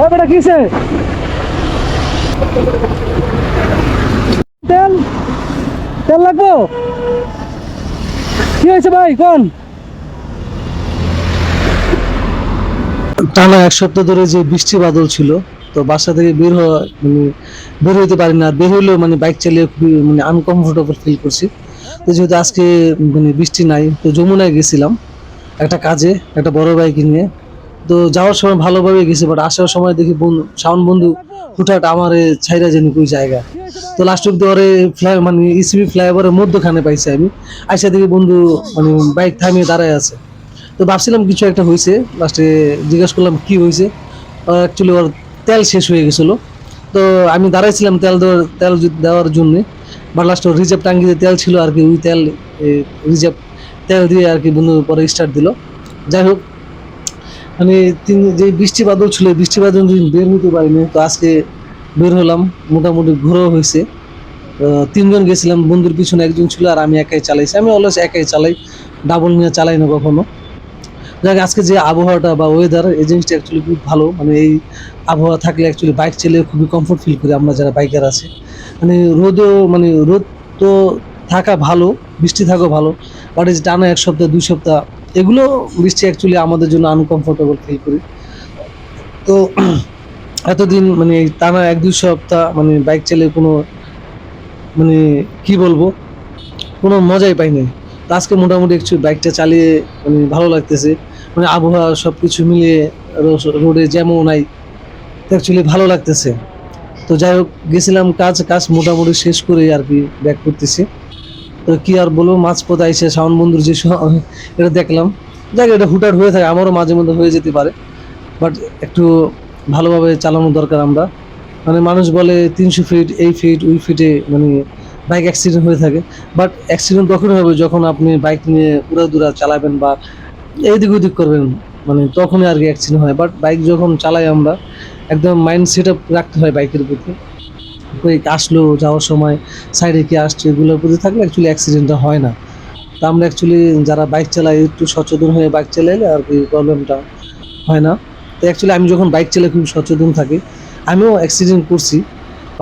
ও বেটা কিসে তেল? তেল লাগবো? কি হয়েছে ভাই, কোন? টানা এক সপ্তাহ ধরে যে বৃষ্টি বাদল ছিল, তো বাসা থেকে বের হওয়া মানে বের হইতে পারি না। বের হইলেও মানে বাইক চালিয়ে খুবই মানে আনকমফোর্টেবল ফিল করছি। তো যেহেতু আজকে মানে বৃষ্টি নাই, তো যমুনায় গেছিলাম একটা কাজে, একটা বড় বাইক নিয়ে। তো যাওয়ার সময় ভালোভাবে গেছে বাট আসার সময় দেখি বন্ধু শাওন বন্ধু হুঠাট আমার ছাইরা যেন কই জায়গা। তো লাস্ট অব্দি ওরে ফ্লাই মানে ইসিবি ফ্লাইওভারের মধ্যখানে পাইছি আমি। আইসা দেখি বন্ধু মানে বাইক থামিয়ে দাঁড়ায় আছে। তো ভাবছিলাম কিছু একটা হয়েছে লাস্টে জিজ্ঞাসা করলাম কি হয়েছে অ্যাকচুয়ালি ওর তেল শেষ হয়ে গেছিল। তো আমি দাঁড়াইছিলাম তেল দেওয়ার তেল দেওয়ার জন্যে বা লাস্ট ওর রিজার্ভ টাঙ্গিতে তেল ছিল আর কি, ওই তেল রিজার্ভ তেল দিয়ে আর কি বন্ধু পরে স্টার্ট দিল। যাই হোক মানে তিন যে বৃষ্টি বাদল ছিল বৃষ্টি বাদল দিন বের হতে পারিনি। তো আজকে বের হলাম, মোটামুটি ঘোরাও হয়েছে। তিনজন গেছিলাম, বন্ধুর পিছনে একজন ছিল আর আমি একাই চালাইছি। আমি অলওয়েজ একাই চালাই ডাবল নিয়ে চালাই না কখনো। যাক, আজকে যে আবহাওয়াটা বা ওয়েদার এই জিনিসটা অ্যাকচুয়ালি খুব ভালো। মানে এই আবহাওয়া থাকলে অ্যাকচুয়ালি বাইক চালিয়ে খুবই কমফোর্ট ফিল করি, আমরা যারা বাইকার আছে। মানে রোদও মানে রোদ তো থাকা ভালো, বৃষ্টি থাকা ভালো বাট এই টানা এক সপ্তাহ, দুই সপ্তাহ এগুলো বৃষ্টি অ্যাকচুয়ালি আমাদের জন্য আনকমফোর্টেবল ফিল করি। তো এতদিন মানে টানা এক দুই সপ্তাহ মানে বাইক চালিয়ে কোনো মানে কি বলব, কোনো মজাই পাইনি আজকে মোটামুটি একটু বাইকটা চালিয়ে মানে ভালো লাগতেছে। মানে আবহাওয়া সব কিছু মিলিয়ে রোডে জ্যামও নাই অ্যাকচুয়ালি ভালো লাগতেছে। তো যাই হোক, গেছিলাম কাজ কাজ মোটামুটি শেষ করে আর কি ব্যাক করতেছি। তো কি আর বলব মাছ পথে আইসে শাওন বন্ধুর যে এটা দেখলাম। যাক, এটা হুটার হয়ে থাকে, আমারও মাঝে মধ্যে হয়ে যেতে পারে। বাট একটু ভালোভাবে চালানো দরকার আমরা। মানে মানুষ বলে তিনশো ফিট এই ফিট ওই ফিটে মানে বাইক অ্যাক্সিডেন্ট হয়ে থাকে। বাট অ্যাক্সিডেন্ট তখনই হবে যখন আপনি বাইক নিয়ে উড়াদুরা চালাবেন বা এইদিক ওদিক করবেন। মানে তখনই আর কি অ্যাক্সিডেন্ট হয়। বাট বাইক যখন চালাই আমরা, একদম মাইন্ড সেট আপ রাখতে হয় বাইকের প্রতি। আসলো, যাওয়ার সময় সাইডে কি আসছে, এগুলোর প্রতি থাকলে অ্যাকচুয়ালি অ্যাক্সিডেন্টটা হয় না। তা আমরা অ্যাকচুয়ালি যারা বাইক চালাই একটু সচেতন হয়ে বাইক চালাইলে আর কি প্রবলেমটা হয় না। তো অ্যাকচুয়ালি আমি যখন বাইক চালাই, খুব সচেতন থাকি। আমিও অ্যাক্সিডেন্ট করছি।